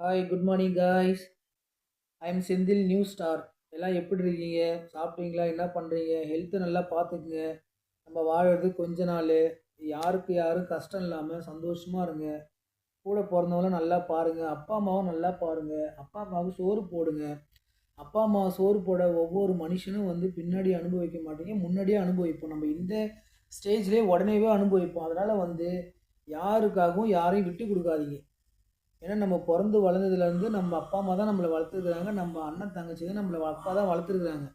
Hi good morning guys I am Senthil new star எல்லாம் எப்படி இருக்கீங்க? சாப்பிட்டீங்களா? என்ன பண்ணுறீங்க ஹெல்த்தை நல்லா பார்த்துக்குங்க. நம்ம வாழறது கொஞ்ச நாள். யாருக்கு யாரும் கஷ்டம் இல்லாமல் சந்தோஷமாக இருங்க. கூட பிறந்தவங்களும் நல்லா பாருங்கள் அப்பா அம்மாவும் நல்லா பாருங்கள் அப்பா அம்மாவுக்கு சோறு போடுங்க. அப்பா அம்மா சோறு போட ஒவ்வொரு மனுஷனும் வந்து பின்னாடி அனுபவிக்க மாட்டீங்க. முன்னாடியே அனுபவிப்போம். நம்ம இந்த ஸ்டேஜ்லேயே உடனேவே அனுபவிப்போம். அதனால் வந்து யாருக்காகவும் யாரையும் விட்டு கொடுக்காதீங்க. ஏன்னா நம்ம பிறந்து வளர்ந்ததுலேருந்து நம்ம அப்பா அம்மா தான் நம்மளை வளர்த்துருக்குறாங்க. நம்ம அண்ணன் தங்கச்சி தான் நம்மளை அப்பா தான் வளர்த்துருக்குறாங்க.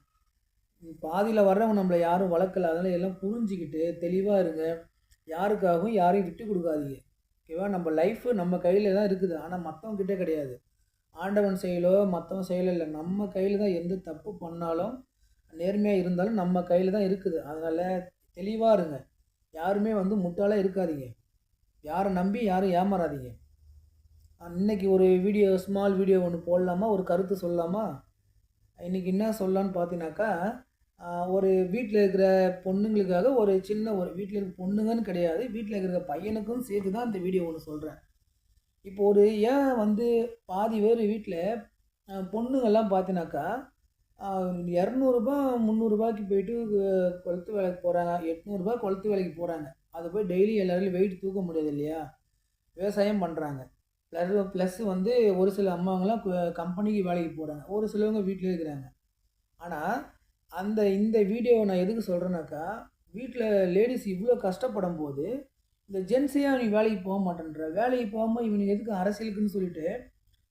பாதியில் வர்றவங்க நம்மளை யாரும் வளர்க்கல. அதனால் எல்லாம் புரிஞ்சிக்கிட்டு தெளிவாக இருங்க. யாருக்காகவும் யாரையும் விட்டு கொடுக்காதீங்க. ஓகேவா? நம்ம லைஃப்பு நம்ம கையில் தான் இருக்குது. ஆனால் மற்றவங்க கிட்டே கிடையாது. ஆண்டவன் செயலோ மற்றவன் செயலோ இல்லை. நம்ம கையில் தான் எந்த தப்பு பண்ணாலும் நேர்மையாக இருந்தாலும் நம்ம கையில் தான் இருக்குது. அதனால் தெளிவாக இருங்க. யாருமே வந்து முட்டாளாக இருக்காதீங்க. யாரை நம்பி யாரும் ஏமாறாதீங்க. இன்னைக்கு ஒரு வீடியோ ஸ்மால் வீடியோ ஒன்று போடலாமா? ஒரு கருத்து சொல்லலாமா? இன்றைக்கி என்ன சொல்லலான்னு பார்த்தீங்கன்னாக்கா ஒரு வீட்டில் இருக்கிற பொண்ணுங்களுக்காக ஒரு சின்ன ஒரு வீட்டில் இருக்க பொண்ணுங்கன்னு கிடையாது. வீட்டில் இருக்கிற பையனுக்கும் சேர்த்து தான் இந்த வீடியோ ஒன்று சொல்கிறேன் இப்போ ஒரு ஏன் வந்து பாதி பேர் வீட்டில் பொண்ணுங்கள்லாம் பார்த்தீங்கன்னாக்கா இரநூறுபா முந்நூறுரூபாய்க்கு போயிட்டு கொளுத்து வேலைக்கு போகிறாங்க எட்நூறுபா கொளுத்து வேலைக்கு போகிறாங்க அதை போய் டெய்லி எல்லாராலையும் வெயிட் தூக்க முடியாது இல்லையா? விவசாயம் பண்ணுறாங்க ப்ளஸ் ப்ளஸ் வந்து ஒரு சில அம்மாவங்களாம் கம்பெனிக்கு வேலைக்கு போகிறாங்க ஒரு சிலவங்க வீட்டிலே இருக்கிறாங்க. ஆனால் அந்த இந்த வீடியோவை நான் எதுக்கு சொல்கிறேன்னாக்கா வீட்டில் லேடிஸ் இவ்வளோ கஷ்டப்படும் போது இந்த ஜென்ஸே அவனுக்கு வேலைக்கு போக மாட்டேன்ற வேலைக்கு போகாமல் இவனுக்கு எதுக்கு அரசியலுக்குன்னு சொல்லிட்டு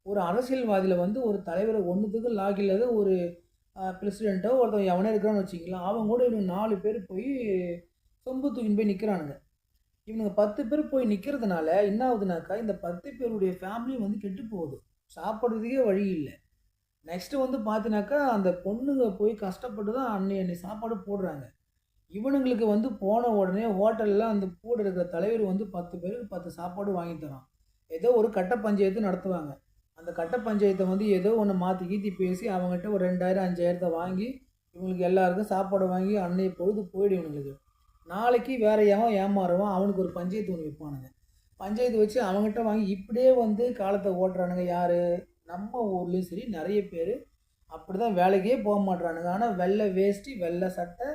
ஒரு அரசியல்வாதியில் வந்து ஒரு தலைவரை ஒன்றுத்துக்கு லாக் இல்லாத ஒரு பிரசிடெண்ட்டோ ஒருத்தன் எவனே இருக்கிறான்னு வச்சுக்கலாம் அவன் கூட இவன் நாலு பேர் போய் சொம்பு தூக்கின்னு போய் நிற்கிறானுங்க இவனுங்க பத்து பேர் போய் நிற்கிறதுனால என்ன ஆகுதுனாக்கா இந்த பத்து பேருடைய ஃபேமிலி வந்து கெட்டு போகுது. சாப்பிட்றதுக்கே வழி இல்லை. நெக்ஸ்ட்டு வந்து பார்த்தினாக்கா அந்த பொண்ணுங்க போய் கஷ்டப்பட்டு தான் அன்னை அன்னை சாப்பாடு போடுறாங்க. இவனுங்களுக்கு வந்து போன உடனே ஹோட்டலில் அந்த கூட இருக்கிற தலைவர் வந்து பத்து பேருக்கு பத்து சாப்பாடு வாங்கி தரான். ஏதோ ஒரு கட்ட பஞ்சாயத்து நடத்துவாங்க. அந்த கட்ட பஞ்சாயத்தை வந்து ஏதோ ஒன்று மாற்றி கீத்தி பேசி அவங்ககிட்ட ஒரு ரெண்டாயிரம் அஞ்சாயிரத்தை வாங்கி இவங்களுக்கு எல்லாருக்கும் சாப்பாடு வாங்கி அன்னைய பொழுது போயிடும் இவங்களுக்கு நாளைக்கு வேற எவன் ஏமாறுவான்? அவனுக்கு ஒரு பஞ்சாயத்து ஒன்று வைப்பானுங்க பஞ்சாயத்து வச்சு அவங்ககிட்ட வாங்கி இப்படியே வந்து காலத்தை ஓட்டுறானுங்க யார்? நம்ம ஊர்லேயும் சரி நிறைய பேர் அப்படி தான் வேலைக்கே போக மாட்டுறானுங்க ஆனால் வெள்ளை வேஷ்டி வெள்ளை சட்டை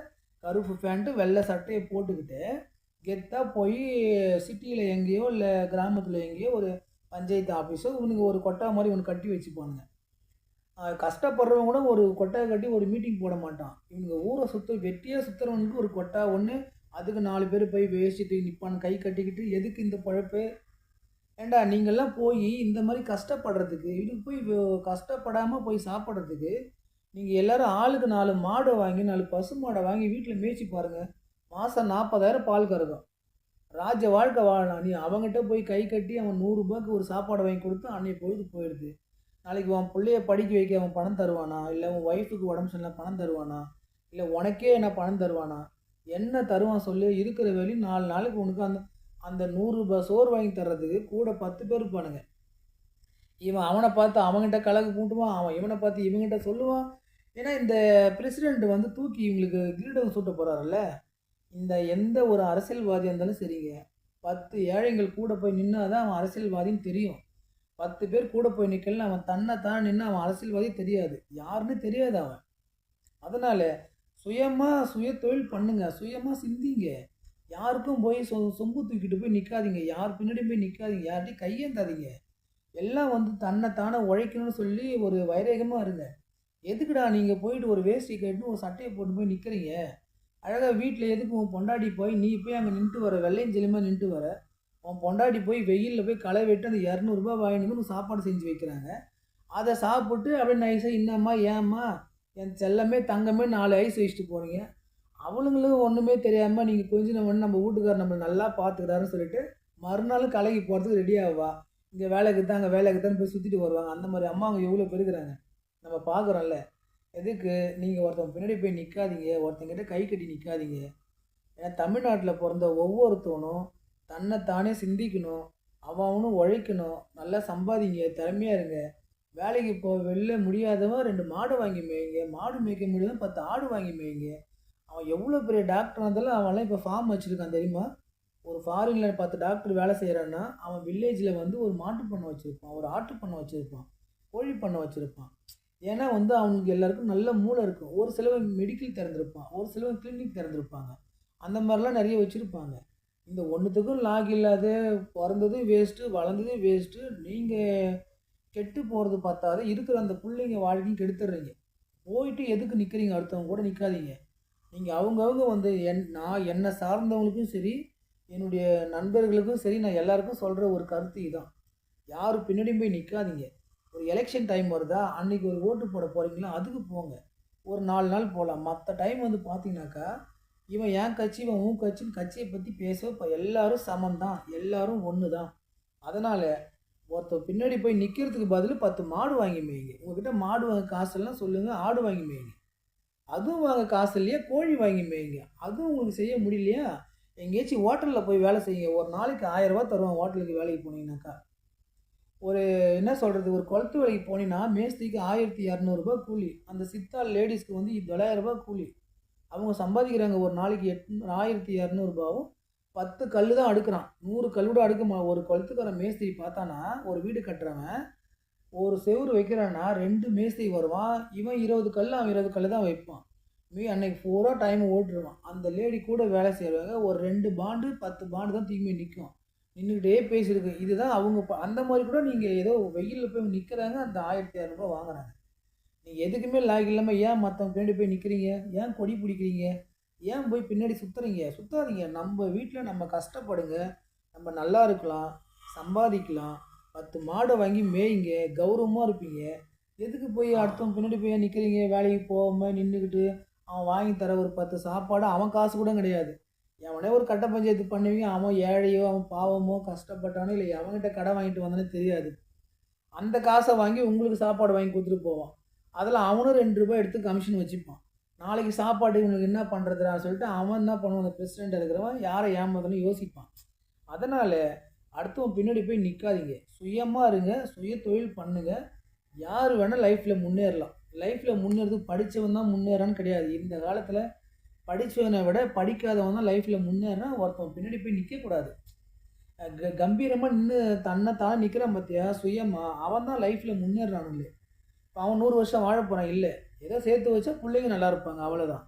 கருப்பு பேண்ட்டு வெள்ளை சட்டையை போட்டுக்கிட்டு கெத்தாக போய் சிட்டியில் எங்கேயோ இல்லை கிராமத்தில் எங்கேயோ ஒரு பஞ்சாயத்து ஆஃபீஸோ இவனுக்கு ஒரு கொட்டா மாதிரி இவனுக்கு கட்டி வச்சுப்பானுங்க. கஷ்டப்படுறவங்க கூட ஒரு கொட்டா கட்டி ஒரு மீட்டிங் போட மாட்டான். இவங்க ஊரை சுற்ற வெட்டியாக சுற்றுறவனுக்கு ஒரு கொட்டா ஒன்று அதுக்கு நாலு பேர் போய் வேஷ்டிட்டு நிற்பான் கை கட்டிக்கிட்டு எதுக்கு இந்த பழப்பு? ஏண்டா நீங்கள்லாம் போய் இந்த மாதிரி கஷ்டப்படுறதுக்கு இதுக்கு போய் கஷ்டப்படாமல் போய் சாப்பிட்றதுக்கு நீங்கள் எல்லாரும் ஆளுக்கு நாலு மாடை வாங்கி நாலு பசு மாடை வாங்கி வீட்டில் மேய்ச்சி பாருங்கள் மாதம் நாற்பதாயிரம் பால் கறக்கும். ராஜ வாழ்க்கை வாழலாம். நீ அவங்ககிட்ட போய் கை கட்டி அவன் நூறுரூபாய்க்கு ஒரு சாப்பாடு வாங்கி கொடுத்து அன்னைய பொழுது போயிடுது. நாளைக்கு உன் பிள்ளைய படிக்க வைக்க அவன் பணம் தருவானா? இல்லை உன் ஒய்ஃபுக்கு உடம்பு சரியில்லை பணம் தருவானா? இல்லை உனக்கே என்ன பணம் தருவானா? என்ன தருவான் சொல்லி இருக்கிற வேலையும் நாலு நாளைக்கு உனக்கு அந்த அந்த நூறுரூபா சோறு வாங்கி தர்றதுக்கு கூட பத்து பேர் இருப்பானுங்க. இவன் அவனை பார்த்து அவன்கிட்ட கலக்கு கூட்டுவான் அவன் இவனை பார்த்து இவங்ககிட்ட சொல்லுவான். ஏன்னா இந்த பிரசிடெண்ட் வந்து தூக்கி இவங்களுக்கு கிரீடம் சூட்ட போகிறாருல்ல இந்த எந்த ஒரு அரசியல்வாதியாக இருந்தாலும் சரிங்க. பத்து ஏழைங்கள் கூட போய் நின்னா தான் அவன் அரசியல்வாதின்னு தெரியும். பத்து பேர் கூட போய் நிற்கல அவன் தன்னை தான் நின்று அவன் அரசியல்வாதி தெரியாது. யாருன்னு தெரியாது அவன். அதனால் சுயமாக சுய தொழில் பண்ணுங்க. சுயமாக சிந்திங்க. யாருக்கும் போய் சொ சொம்பு தூக்கிட்டு போய் நிற்காதீங்க யார் பின்னாடி போய் நிற்காதீங்க யார்கிட்டையும் கையேந்தாதீங்க. எல்லாம் வந்து தன்னை தானே உழைக்கணும்னு சொல்லி ஒரு வைரேகமாக இருங்க. எதுக்குடா நீங்கள் போயிட்டு ஒரு வேஷ்டி கட்டிட்டு ஒரு சட்டையை போட்டு போய் நிற்கிறீங்க அழகாக வீட்டில் எதுக்கு உன் பொண்டாட்டி போய் நீ போய் அங்கே நின்றுட்டு வர? வெள்ளையும் செல்லியமாக நின்றுட்டு வர? உன் பொண்டாட்டி போய் வெயிலில் போய் களை வெட்டு அந்த இரநூறுபா வாங்கினு சாப்பாடு செஞ்சு வைக்கிறாங்க. அதை சாப்பிட்டு அப்படியே நைஸாக இன்னம்மா ஏம்மா? என் செல்லமே தங்கமே நாலு ஐஸ் வச்சுட்டு போகிறீங்க அவளுங்களும் ஒன்றுமே தெரியாமல் நீங்கள் கொஞ்சம் நம்ம நம்ம வீட்டுக்காரர் நம்மளை நல்லா பார்த்துக்கிறாருன்னு சொல்லிட்டு மறுநாள் கலைக்கு போகிறதுக்கு ரெடி ஆவா இங்கே வேலைக்கு தான் அங்கே வேலைக்கு தான் போய் சுற்றிட்டு வருவாங்க. அந்த மாதிரி அம்மா அவங்க எவ்வளோ பெருக்கிறாங்க நம்ம பார்க்குறோம்ல எதுக்கு? நீங்கள் ஒருத்தவங்க பின்னாடி போய் நிற்காதீங்க ஒருத்தங்கிட்ட கை கட்டி நிற்காதீங்க ஏன்னா தமிழ்நாட்டில் பிறந்த ஒவ்வொருத்தவனும் தன்னைத்தானே சிந்திக்கணும் அவன் அவனும் உழைக்கணும் நல்லா சம்பாதிங்க திறமையாக இருங்க. வேலைக்கு போக வெளில முடியாதவன் ரெண்டு மாடு வாங்கி மேய்ங்க. மாடு மேய்க்க முடியாதவன் பத்து ஆடு வாங்கி மேய்ங்க. அவன் எவ்வளோ பெரிய டாக்டர் இருந்தாலும் அவன்லாம் இப்போ ஃபார்ம் வச்சுருக்கான் தெரியுமா? ஒரு ஃபாரினில் பத்து டாக்டர் வேலை செய்கிறான்னா அவன் வில்லேஜில் வந்து ஒரு மாட்டு பண்ணை வச்சுருப்பான் ஒரு ஆட்டு பண்ணை வச்சுருப்பான் கோழி பண்ணை வச்சுருப்பான். ஏன்னா வந்து அவனுக்கு எல்லாருக்கும் நல்ல மூளை இருக்கும். ஒரு சிலவன் மெடிக்கல் திறந்திருப்பான் ஒரு சிலவன் கிளினிக் திறந்திருப்பாங்க. அந்த மாதிரிலாம் நிறைய வச்சுருப்பாங்க. இந்த ஒன்றுத்துக்கும் லாக் இல்லாத பிறந்ததும் வேஸ்ட்டு வளர்ந்ததும் வேஸ்ட்டு நீங்கள் கெட்டு போகிறது பார்த்தாது இருக்கிற அந்த பிள்ளைங்க வாழ்க்கையும் கெடுத்துடுறீங்க. போயிட்டு எதுக்கு நிற்கிறீங்க அடுத்தவங்க கூட நிற்காதீங்க நீங்கள் அவங்கவுங்க வந்து என் நான் என்னை சார்ந்தவங்களுக்கும் சரி என்னுடைய நண்பர்களுக்கும் சரி நான் எல்லாருக்கும் சொல்கிற ஒரு கருத்து இதுதான் யார் பின்னாடியும் போய் நிற்காதீங்க ஒரு எலெக்ஷன் டைம் வருதா? அன்றைக்கி ஒரு ஓட்டு போட போகிறீங்களா அதுக்கு போங்க. ஒரு நாலு நாள் போகலாம் மற்ற டைம் வந்து பார்த்தீங்கன்னாக்கா இவன் என் கட்சி இவன் உன் கட்சின்னு கட்சியை பற்றி பேச இப்போ எல்லாரும் சமம் தான் எல்லாரும் ஒன்று தான் அதனால் ஒருத்தர் பின்னாடி போய் நிற்கிறதுக்கு பதில் பத்து மாடு வாங்கி மேய்ங்க. உங்ககிட்ட மாடு வாங்க காசெல்லாம் சொல்லுங்கள் ஆடு வாங்கி மேய்ங்க. அதுவும் வாங்க காசு இல்லையா கோழி வாங்கி மேய்ங்க. அதுவும் உங்களுக்கு செய்ய முடியலையா? எங்கேயாச்சும் ஹோட்டலில் போய் வேலை செய்யுங்க. ஒரு நாளைக்கு ஆயிரரூபா தருவான் ஹோட்டலுக்கு வேலைக்கு போனீங்கன்னாக்கா. ஒரு என்ன சொல்கிறது ஒரு குளத்து வேலைக்கு போனீங்கன்னா மேஸ்திரிக்கு ஆயிரத்தி இரநூறுபா கூலி. அந்த சித்தாள் லேடிஸ்க்கு வந்து தொள்ளாயிரரூபா கூலி. அவங்க சம்பாதிக்கிறாங்க ஒரு நாளைக்கு எட் ஆயிரத்தி இரநூறுபாவும் பத்து கல் தான் அடுக்கிறான். நூறு கல் கூட அடுக்குமா ஒரு குளத்துக்கார மேஸ்திரி பார்த்தானா ஒரு வீடு கட்டுறவன் ஒரு செவுரு வைக்கிறான்னா ரெண்டு மேஸ்திரி வருவான் இவன் இருபது கல் அவன் இருபது கல் தான் வைப்பான். மீ அன்னைக்கு ஃபோராக டைம் ஓட்டுருவான். அந்த லேடி கூட வேலை செய்கிறவங்க ஒரு ரெண்டு பாண்டு பத்து பாண்டு தான் தூக்கி நிற்கும் நின்றுக்கிட்டே பேசியிருக்கு. இதுதான் அவங்க ப- அந்த மாதிரி கூட நீங்கள் ஏதோ வெயிலில் போய் நிற்கிறாங்க அந்த ஆயிரத்தி இரநூறுபா வாங்குறாங்க. நீங்கள் எதுக்குமே லாக் இல்லாமல் ஏன் மற்றவங்க பின்னாடி போய் நிற்கிறீங்க ஏன் கொடி பிடிக்கிறீங்க? ஏன் போய் பின்னாடி சுற்றுறீங்க சுற்றாதீங்க நம்ம வீட்டில் நம்ம கஷ்டப்படுங்க. நம்ம நல்லா இருக்கலாம். சம்பாதிக்கலாம். பத்து மாடை வாங்கி மேய்ங்க. கௌரவமாக இருப்பீங்க. எதுக்கு போய் அடுத்தவங்க பின்னாடி போய் நிற்கிறீங்க வேலைக்கு போகாமல் நின்றுக்கிட்டு அவன் வாங்கி தர ஒரு பத்து சாப்பாடு அவன் காசு கூட கிடையாது. எவனே ஒரு கட்ட பஞ்சாயத்து பண்ணுவீங்க? அவன் ஏழையோ அவன் பாவமோ கஷ்டப்பட்டானோ இல்லை எவன்கிட்ட கடை வாங்கிட்டு வந்தானே தெரியாது. அந்த காசை வாங்கி உங்களுக்கு சாப்பாடு வாங்கி கொடுத்துட்டு போவான். அதில் அவனும் ரெண்டு ரூபாய் எடுத்து கமிஷன் வச்சுப்பான். நாளைக்கு சாப்பாடு இவனுக்கு என்ன பண்ணுறதுடா சொல்லிட்டு அவன் என்ன பண்ணுவான்? அந்த பிரசிடெண்ட் இருக்கிறவன் யாரை ஏமாத்தணும் யோசிப்பான். அதனால் அடுத்தவன் பின்னாடி போய் நிற்காதீங்க சுயமாக இருங்க சுய தொழில் பண்ணுங்க. யார் வேணால் லைஃப்பில் முன்னேறலாம். லைஃப்பில் முன்னேறது படித்தவன் தான் முன்னேறான்னு கிடையாது. இந்த காலத்தில் படித்தவனை விட படிக்காதவன் தான் லைஃப்பில் முன்னேறினா ஒருத்தவன் பின்னாடி போய் நிற்கக்கூடாது க கம்பீரமாக நின்று தன்னை தான் நிற்கிறான் பார்த்தியா சுயமாக அவன் தான் லைஃப்பில் முன்னேறானுங்களே அவன் நூறு வருஷம் வாழ போகிறான் இல்லை. ஏதோ சேர்த்து வச்சா பிள்ளைங்க நல்லா இருப்பாங்க. அவ்வளோதான்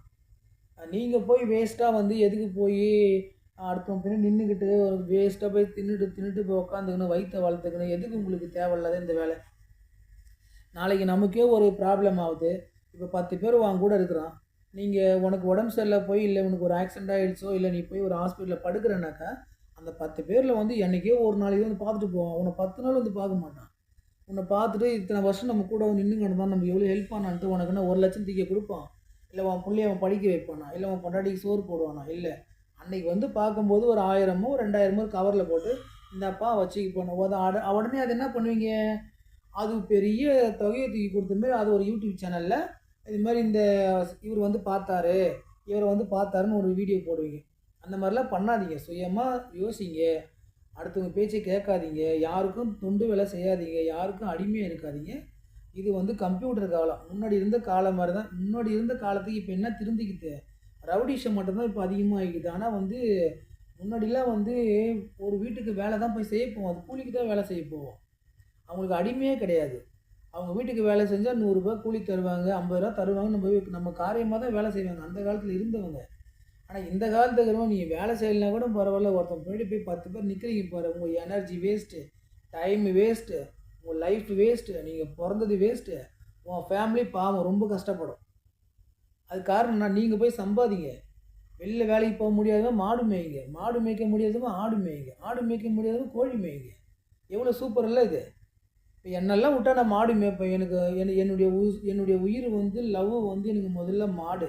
நீங்கள் போய் வேஸ்ட்டாக வந்து எதுக்கு போய் அடுத்த பின்னாடி நின்றுக்கிட்டு ஒரு வேஸ்ட்டாக போய் தின்னுட்டு தின்னுட்டு போய் உட்காந்துக்கணும் வயிற்றை வளர்த்துக்கணும். எதுக்கு உங்களுக்கு தேவையில்லாத இந்த வேலை? நாளைக்கு நமக்கே ஒரு ப்ராப்ளம் ஆகுது. இப்போ பத்து பேர் வாங்க கூட இருக்கிறான். நீங்கள் உனக்கு உடம்பு சரியில்லை போய் இல்லை உனக்கு ஒரு ஆக்சிடென்ட் ஆகிடுச்சோ இல்லை நீ போய் ஒரு ஹாஸ்பிட்டலில் படுக்கிறனாக்கா அந்த பத்து பேரில் வந்து என்றைக்கே ஒரு நாளைக்கு வந்து பார்த்துட்டு போவான். உன்னை பத்து நாள் வந்து பார்க்க மாட்டான். உன்னை பார்த்துட்டு இத்தனை வருஷம் நம்ம கூட வந்து நின்று கிடந்தான் நம்ம எவ்வளோ ஹெல்ப் பண்ணான்ட்டு உனக்கு என்ன ஒரு லட்சம் தூக்கி கொடுப்பான்? இல்லை உன் பிள்ளைய அவன் படிக்க வைப்பானா? இல்லை உன் பொண்டாட்டிக்கு சோறு போடுவானா? இல்லை. அன்னைக்கு வந்து பார்க்கும்போது ஒரு ஆயிரமோ ரெண்டாயிரமோ கவரில் போட்டு இந்தப்பா வச்சுக்க போனோம் அதை அட உடனே அது என்ன பண்ணுவீங்க? அது பெரிய தொகையை தூக்கி கொடுத்தமாரி அது ஒரு யூடியூப் சேனலில் இது மாதிரி இந்த இவர் வந்து பார்த்தாரு. இவரை வந்து பார்த்தாருன்னு ஒரு வீடியோ போடுவீங்க. அந்த மாதிரிலாம் பண்ணாதீங்க. சுயமாக யோசிங்க. அடுத்தவங்க பேச்சை கேட்காதீங்க. யாருக்கும் தொண்டு வேலை செய்யாதீங்க. யாருக்கும் அடிமையாக இருக்காதீங்க. இது வந்து கம்ப்யூட்டர் காலம். முன்னாடி இருந்த காலம் மாதிரி தான் முன்னாடி இருந்த காலத்துக்கு இப்போ என்ன திருந்திக்கிட்டு? ரவுடிஷம் மட்டும்தான் இப்போ அதிகமாகிக்குது. ஆனால் வந்து முன்னாடிலாம் வந்து ஒரு வீட்டுக்கு வேலை தான் போய் செய்ய போவோம். அது கூலிக்கு தான் வேலை செய்ய போவோம். அவங்களுக்கு அடிமையே கிடையாது. அவங்க வீட்டுக்கு வேலை செஞ்சால் நூறுரூபா கூலி தருவாங்க ஐம்பது ரூபா தருவாங்க நம்ம நம்ம காரியமாக தான் வேலை செய்வாங்க. அந்த காலத்தில் இருந்தவங்க. ஆனால் இந்த காலத்துக்கு நீங்கள் வேலை செய்யலைனா கூட பரவாயில்ல. ஒருத்தன் முன்னாடி போய் பத்து பேர் நிற்கிறீங்க பாரு. உங்கள் எனர்ஜி வேஸ்ட்டு டைம் வேஸ்ட்டு உங்கள் லைஃப் வேஸ்ட்டு நீங்கள் பிறந்தது வேஸ்ட்டு உன் ஃபேமிலி பாவம் ரொம்ப கஷ்டப்படும். அது காரணம் நீங்கள் போய் சம்பாதிங்க. வெளில வேலைக்கு போக முடியாதவங்க மாடு மேய்ங்க. மாடு மேய்க்க முடியாதவங்க ஆடு மேய்ங்க. ஆடு மேய்க்க முடியாதவங்க கோழி மேய்ங்க. எவ்வளோ சூப்பர் இல்லை இது. இப்போ என்னெல்லாம் விட்டா நான் மாடு மேய்ப்பேன். எனக்கு என்னுடைய உயிர் என்னுடைய உயிர் வந்து லவ் வந்து எனக்கு முதல்ல மாடு.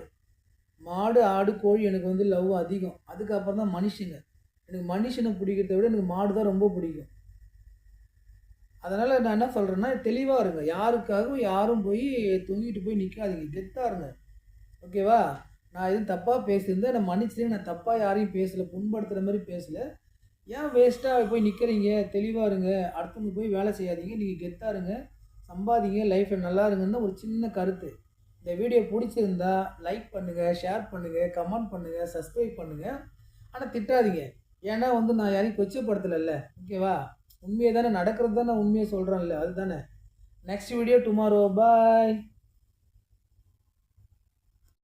மாடு ஆடு கோழி எனக்கு வந்து லவ் அதிகம். அதுக்கப்புறம் தான் மனுஷங்க. எனக்கு மனுஷனை பிடிக்கிறத விட எனக்கு மாடு தான் ரொம்ப பிடிக்கும். அதனால் நான் என்ன சொல்கிறேன்னா தெளிவாக இருங்க. யாருக்காகவும் யாரும் போய் தொங்கிட்டு போய் நிற்காதீங்க கெத்தாக இருங்க. ஓகேவா நான் எதுவும் தப்பாக பேசியிருந்தேன். நான் மன்னிச்சிட்டேன். நான் தப்பாக யாரையும் பேசலை. புண்படுத்துகிற மாதிரி பேசலை. ஏன் வேஸ்ட்டாக போய் நிற்கிறீங்க தெளிவாக இருங்க. அடுத்தவங்க போய் வேலை செய்யாதீங்க. நீங்கள் கெத்தாக இருங்க. சம்பாதிங்க. லைஃப்பில் நல்லா இருங்கன்னு ஒரு சின்ன கருத்து. இந்த வீடியோ பிடிச்சிருந்தா லைக் பண்ணுங்கள் ஷேர் பண்ணுங்கள் கமெண்ட் பண்ணுங்கள் சப்ஸ்கிரைப் பண்ணுங்கள் ஆனால் திட்டாதீங்க. ஏன்னா வந்து நான் யாரையும் கொச்சப்படுத்தலைல்ல. ஓகேவா உண்மையை தானே நடக்கிறது தானே உண்மையை சொல்கிறேன்ல அதுதானே. நெக்ஸ்ட் வீடியோ டுமாரோ பாய்